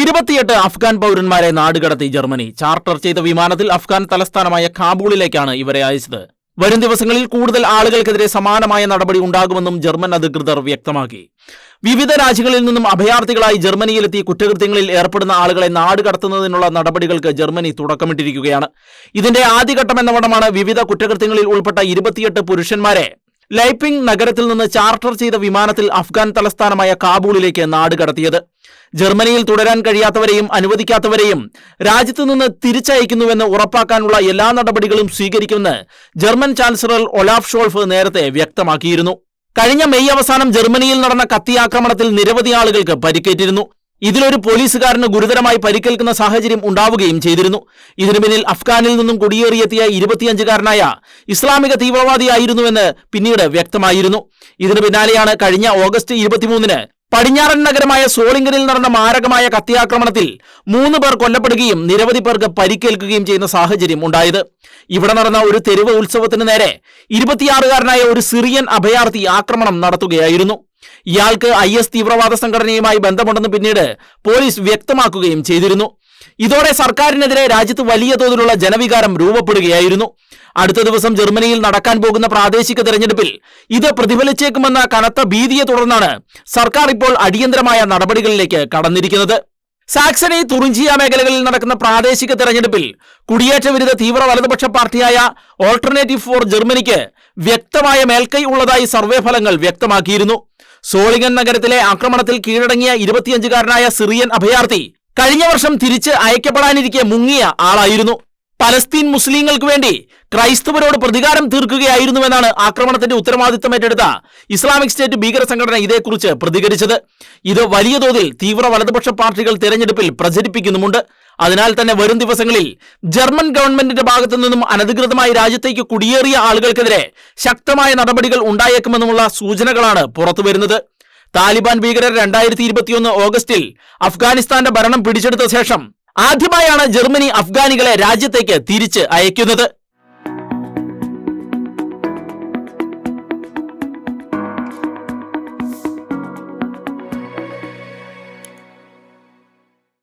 ഇരുപത്തിയെട്ട് അഫ്ഗാൻ പൗരന്മാരെ നാടുകടത്തി Germany. Charter ചെയ്ത വിമാനത്തിൽ അഫ്ഗാൻ തലസ്ഥാനമായ കാബൂളിലേക്കാണ് ഇവരെ അയച്ചത്. വരും ദിവസങ്ങളിൽ കൂടുതൽ ആളുകൾക്കെതിരെ സമാനമായ നടപടി ഉണ്ടാകുമെന്നും ജർമ്മൻ അധികൃതർ വ്യക്തമാക്കി. വിവിധ രാജ്യങ്ങളിൽ നിന്നും അഭയാർത്ഥികളായി ജർമ്മനിയിലെത്തി കുറ്റകൃത്യങ്ങളിൽ ഏർപ്പെടുന്ന ആളുകളെ നാടുകടത്തുന്നതിനുള്ള നടപടികൾക്ക് ജർമ്മനി തുടക്കമിട്ടിരിക്കുകയാണ്. ഇതിന്റെ ആദ്യഘട്ടം എന്ന വണ്ണമാണ് വിവിധ കുറ്റകൃത്യങ്ങളിൽ ഉൾപ്പെട്ട ഇരുപത്തിയെട്ട് പുരുഷന്മാരെ ലൈപ്പിംഗ് നഗരത്തിൽ നിന്ന് ചാർട്ടർ ചെയ്ത വിമാനത്തിൽ അഫ്ഗാൻ തലസ്ഥാനമായ കാബൂളിലേക്ക് നാടുകടത്തിയത് ജർമ്മനിയിൽ തുടരാൻ കഴിയാത്തവരെയും അനുവദിക്കാത്തവരെയും രാജ്യത്തു നിന്ന് തിരിച്ചയക്കുന്നുവെന്ന് ഉറപ്പാക്കാനുള്ള എല്ലാ നടപടികളും സ്വീകരിക്കുമെന്ന് ജർമ്മൻ ചാൻസലർ ഒലാഫ് ഷോൾഫ് നേരത്തെ വ്യക്തമാക്കിയിരുന്നു. കഴിഞ്ഞ മെയ് അവസാനം ജർമ്മനിയിൽ നടന്ന കത്തിയാക്രമണത്തിൽ നിരവധി ആളുകൾക്ക് പരിക്കേറ്റിരുന്നു. ഇതിലൊരു പോലീസുകാരന് ഗുരുതരമായി പരിക്കേൽക്കുന്ന സാഹചര്യം ഉണ്ടാവുകയും ചെയ്തിരുന്നു. ഇതിനു പിന്നിൽ അഫ്ഗാനിൽ നിന്നും കുടിയേറിയെത്തിയ ഇരുപത്തിയഞ്ചുകാരനായ ഇസ്ലാമിക തീവ്രവാദിയായിരുന്നുവെന്ന് പിന്നീട് വ്യക്തമായിരുന്നു. ഇതിനു പിന്നാലെയാണ് കഴിഞ്ഞ ഓഗസ്റ്റ് ഇരുപത്തിമൂന്നിന് പടിഞ്ഞാറൻ നഗരമായ സോളിംഗനിൽ നടന്ന മാരകമായ കത്തിയാക്രമണത്തിൽ മൂന്ന് പേർ കൊല്ലപ്പെടുകയും നിരവധി പേർക്ക് പരിക്കേൽക്കുകയും ചെയ്യുന്ന സാഹചര്യം ഉണ്ടായത്. ഇവിടെ നടന്ന ഒരു തെരുവ് ഉത്സവത്തിന് നേരെ ഇരുപത്തിയാറുകാരനായ ഒരു സിറിയൻ അഭയാർത്ഥി ആക്രമണം നടത്തുകയായിരുന്നു. ഇയാൾക്ക് ഐ എസ് തീവ്രവാദ സംഘടനയുമായി ബന്ധമുണ്ടെന്ന് പിന്നീട് പോലീസ് വ്യക്തമാക്കുകയും ചെയ്തിരുന്നു. ഇതോടെ സർക്കാരിനെതിരെ രാജ്യത്ത് വലിയ തോതിലുള്ള ജനവികാരം രൂപപ്പെടുകയായിരുന്നു. അടുത്ത ദിവസം ജർമ്മനിയിൽ നടക്കാൻ പോകുന്ന പ്രാദേശിക തെരഞ്ഞെടുപ്പിൽ ഇത് പ്രതിഫലിച്ചേക്കുമെന്ന കനത്ത ഭീതിയെ തുടർന്നാണ് സർക്കാർ ഇപ്പോൾ അടിയന്തരമായ നടപടികളിലേക്ക് കടന്നിരിക്കുന്നത്. സാക്സണി തുറിഞ്ചിയ മേഖലകളിൽ നടക്കുന്ന പ്രാദേശിക തെരഞ്ഞെടുപ്പിൽ കുടിയേറ്റ വിരുദ്ധ തീവ്ര വലതുപക്ഷ പാർട്ടിയായ ഓൾട്ടർനേറ്റീവ് ഫോർ ജർമ്മനിക്ക് വ്യക്തമായ മേൽക്കൈ ഉള്ളതായി സർവേ ഫലങ്ങൾ വ്യക്തമാക്കിയിരുന്നു. സോളിംഗൻ നഗരത്തിലെ ആക്രമണത്തിൽ കീഴടങ്ങിയ ഇരുപത്തിയഞ്ചുകാരനായ സിറിയൻ അഭയാർത്ഥി കഴിഞ്ഞ വർഷം തിരിച്ച് അയക്കപ്പെടാനിരിക്കെ മുങ്ങിയ ആളായിരുന്നു. പലസ്തീൻ മുസ്ലിങ്ങൾക്ക് വേണ്ടി ക്രൈസ്തവരോട് പ്രതികാരം തീർക്കുകയായിരുന്നുവെന്നാണ് ആക്രമണത്തിന്റെ ഉത്തരവാദിത്തം ഏറ്റെടുത്ത ഇസ്ലാമിക് സ്റ്റേറ്റ് ഭീകര സംഘടന ഇതേക്കുറിച്ച് പ്രതികരിച്ചത്. ഇത് വലിയ തോതിൽ തീവ്ര വലതുപക്ഷ പാർട്ടികൾ തെരഞ്ഞെടുപ്പിൽ പ്രചരിപ്പിക്കുന്നുമുണ്ട്. അതിനാൽ തന്നെ വരും ദിവസങ്ങളിൽ ജർമ്മൻ ഗവൺമെന്റിന്റെ ഭാഗത്തു നിന്നും അനധികൃതമായി രാജ്യത്തേക്ക് കുടിയേറിയ ആളുകൾക്കെതിരെ ശക്തമായ നടപടികൾ ഉണ്ടായേക്കുമെന്നുമുള്ള സൂചനകളാണ് പുറത്തുവരുന്നത് താലിബാൻ ഭീകരർ രണ്ടായിരത്തി ഇരുപത്തിയൊന്ന് ഓഗസ്റ്റിൽ അഫ്ഗാനിസ്ഥാന്റെ ഭരണം പിടിച്ചെടുത്ത ശേഷം ആദ്യമായാണ് ജർമ്മനി അഫ്ഗാനികളെ രാജ്യത്തേക്ക് തിരിച്ച് അയക്കുന്നത്.